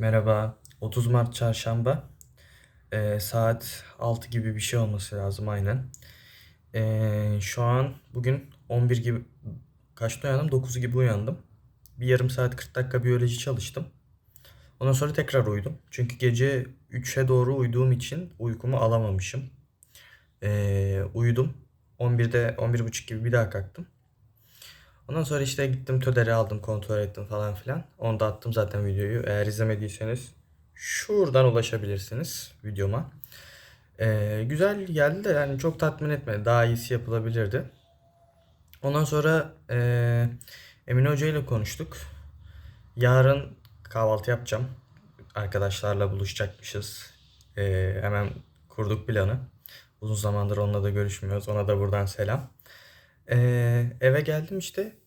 Merhaba. 30 Mart Çarşamba. Ee, saat 6 gibi bir şey olması lazım aynen. Ee, şu an bugün 11 gibi kaçta uyandım? 9 gibi uyandım. Bir yarım saat 40 dakika biyoloji çalıştım. Ondan sonra tekrar uyudum. Çünkü gece 3'e doğru uyuduğum için uykumu alamamışım. Ee, uyudum. 11'de 11.30 gibi bir daha kalktım. Ondan sonra işte gittim TÖDER'i aldım, kontrol ettim falan filan. Onu da attım zaten videoyu. Eğer izlemediyseniz şuradan ulaşabilirsiniz videoma. Ee, güzel geldi de yani çok tatmin etmedi. Daha iyisi yapılabilirdi. Ondan sonra eee Emine Hoca ile konuştuk. Yarın kahvaltı yapacağım. Arkadaşlarla buluşacakmışız. Eee, hemen kurduk planı. Uzun zamandır onunla da görüşmüyoruz. Ona da buradan selam. Eee, eve geldim işte.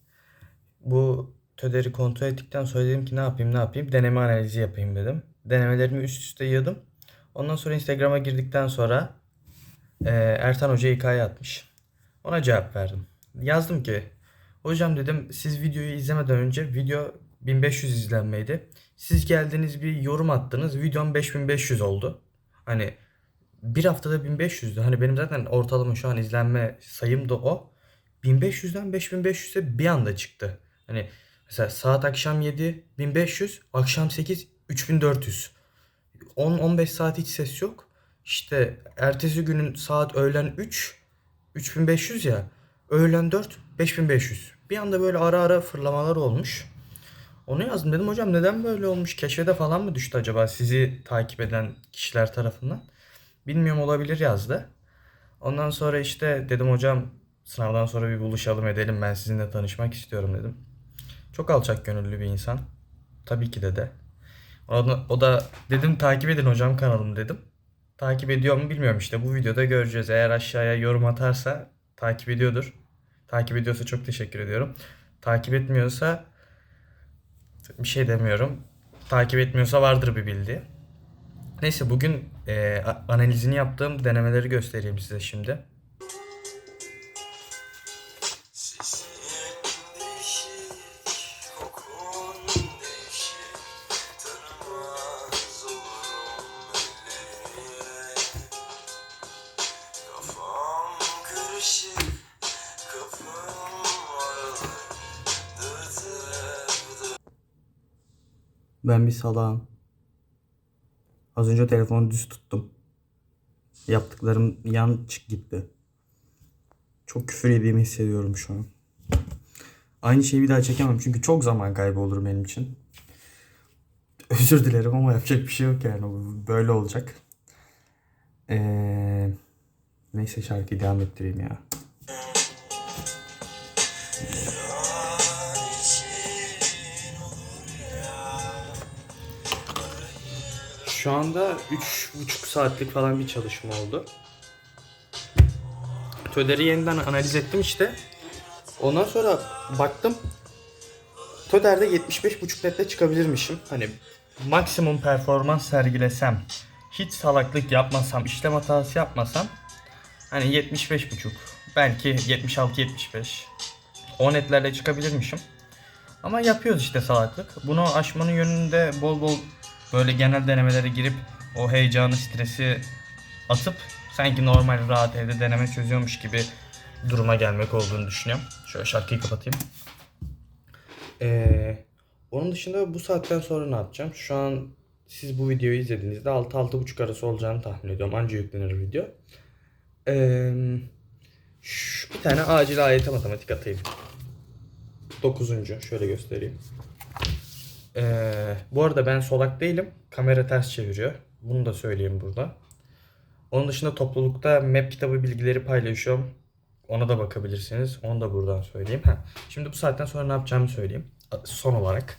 Bu TÖDER'i kontrol ettikten sonra dedim ki ne yapayım ne yapayım. Deneme analizi yapayım dedim. Denemelerimi üst üste yığdım. Ondan sonra Instagram'a girdikten sonra eee, Ertan Hoca hikaye atmış. Ona cevap verdim. Yazdım ki hocam dedim siz videoyu izlemeden önce video 1500 izlenmeydi. Siz geldiniz bir yorum attınız. Videom 5500 oldu. Hani bir haftada 1500'dü. Hani benim zaten ortalama şu an izlenme sayım da o. 1500'den 5500'e bir anda çıktı. Hani mesela saat akşam 7 1500, akşam 8 3400. 10-15 saat hiç ses yok. İşte ertesi günün saat öğlen 3 3500 ya. Öğlen 4 5500. Bir anda böyle ara ara fırlamalar olmuş. Onu yazdım dedim hocam neden böyle olmuş? Keşfete falan mı düştü acaba sizi takip eden kişiler tarafından? Bilmiyorum olabilir yazdı. Ondan sonra işte dedim hocam sınavdan sonra bir buluşalım edelim ben sizinle tanışmak istiyorum dedim. Çok alçak gönüllü bir insan. Tabii ki de de. O da, o da dedim takip edin hocam kanalımı dedim. Takip ediyor mu bilmiyorum işte bu videoda göreceğiz. Eğer aşağıya yorum atarsa takip ediyordur. Takip ediyorsa çok teşekkür ediyorum. Takip etmiyorsa bir şey demiyorum. Takip etmiyorsa vardır bir bildiği. Neyse bugün e, analizini yaptığım denemeleri göstereyim size şimdi. Ben bir salağım. Az önce telefonu düz tuttum. Yaptıklarım yan çık gitti. Çok küfür yediğimi hissediyorum şu an. Aynı şeyi bir daha çekemem çünkü çok zaman kaybı olur benim için. Özür dilerim ama yapacak bir şey yok yani. Böyle olacak. Ee, neyse şarkıyı devam ettireyim ya. Şu anda 3,5 saatlik falan bir çalışma oldu. Töder'i yeniden analiz ettim işte. Ondan sonra baktım. Töder'de 75,5 netle çıkabilirmişim. Hani maksimum performans sergilesem, hiç salaklık yapmasam, işlem hatası yapmasam hani 75,5 belki 76-75 o netlerle çıkabilirmişim. Ama yapıyoruz işte salaklık. Bunu aşmanın yönünde bol bol böyle genel denemelere girip o heyecanı, stresi atıp sanki normal rahat evde deneme çözüyormuş gibi duruma gelmek olduğunu düşünüyorum. Şöyle şarkıyı kapatayım. Ee, onun dışında bu saatten sonra ne yapacağım? Şu an siz bu videoyu izlediğinizde 6-6.30 arası olacağını tahmin ediyorum. Anca yüklenir video. Ee, şu, bir tane acil ayete matematik atayım. Dokuzuncu. Şöyle göstereyim. Ee, bu arada ben solak değilim. Kamera ters çeviriyor. Bunu da söyleyeyim burada. Onun dışında toplulukta map kitabı bilgileri paylaşıyorum. Ona da bakabilirsiniz. Onu da buradan söyleyeyim. Ha, şimdi bu saatten sonra ne yapacağımı söyleyeyim. Son olarak.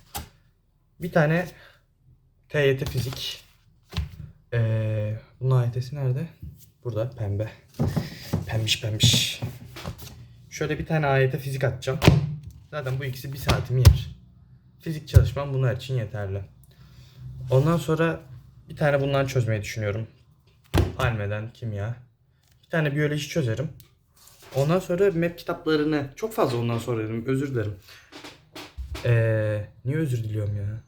Bir tane TYT fizik. Ee, bunun AYT'si nerede? Burada pembe. Pembiş pembiş. Şöyle bir tane AYT fizik atacağım. Zaten bu ikisi bir saatimi yer. Fizik çalışmam bunlar için yeterli. Ondan sonra bir tane bundan çözmeyi düşünüyorum. Almeden kimya. Bir tane biyoloji çözerim. Ondan sonra map kitaplarını çok fazla ondan sonra dedim özür dilerim. Ee, niye özür diliyorum ya?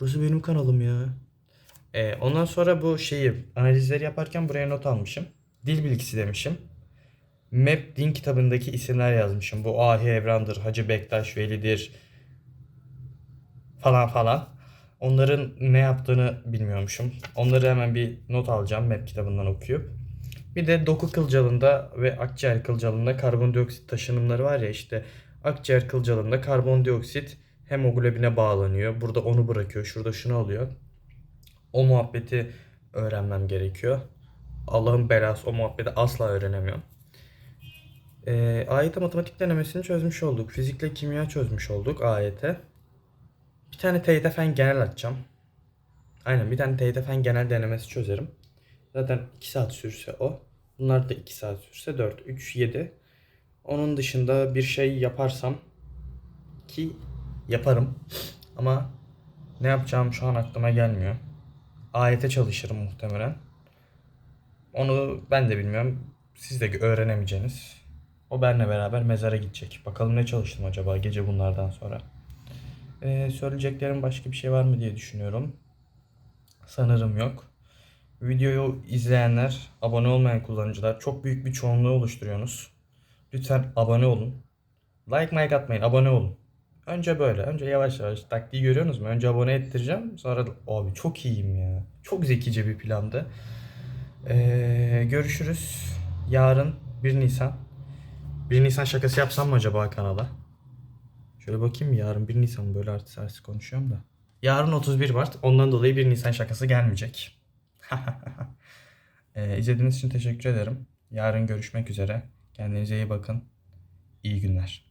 Burası benim kanalım ya. Ee, ondan sonra bu şeyi analizleri yaparken buraya not almışım. Dil bilgisi demişim. Map din kitabındaki isimler yazmışım. Bu Ahi Evran'dır, Hacı Bektaş Veli'dir falan falan. Onların ne yaptığını bilmiyormuşum. Onları hemen bir not alacağım map kitabından okuyup. Bir de doku kılcalında ve akciğer kılcalında karbondioksit taşınımları var ya işte akciğer kılcalında karbondioksit hemoglobine bağlanıyor. Burada onu bırakıyor. Şurada şunu alıyor. O muhabbeti öğrenmem gerekiyor. Allah'ın belası o muhabbeti asla öğrenemiyorum. Ee, AYT matematik denemesini çözmüş olduk. Fizikle kimya çözmüş olduk AYT. Bir tane TYT fen genel açacağım. Aynen bir tane TYT fen genel denemesi çözerim. Zaten 2 saat sürse o. Bunlar da 2 saat sürse 4, 3, 7. Onun dışında bir şey yaparsam ki yaparım. Ama ne yapacağım şu an aklıma gelmiyor. AYT çalışırım muhtemelen. Onu ben de bilmiyorum. Siz de öğrenemeyeceğiniz. O benle beraber mezara gidecek. Bakalım ne çalıştım acaba gece bunlardan sonra. Ee, söyleyeceklerim başka bir şey var mı diye düşünüyorum. Sanırım yok. Videoyu izleyenler, abone olmayan kullanıcılar çok büyük bir çoğunluğu oluşturuyorsunuz. Lütfen abone olun. Like like atmayın, abone olun. Önce böyle, önce yavaş yavaş taktiği görüyorsunuz mu? Önce abone ettireceğim, sonra abi çok iyiyim ya. Çok zekice bir plandı. Ee, görüşürüz. Yarın 1 Nisan. 1 Nisan şakası yapsam mı acaba kanala? Şöyle bakayım yarın 1 Nisan böyle artist artist konuşuyorum da. Yarın 31 Mart. Ondan dolayı 1 Nisan şakası gelmeyecek. ee, izlediğiniz için teşekkür ederim. Yarın görüşmek üzere. Kendinize iyi bakın. İyi günler.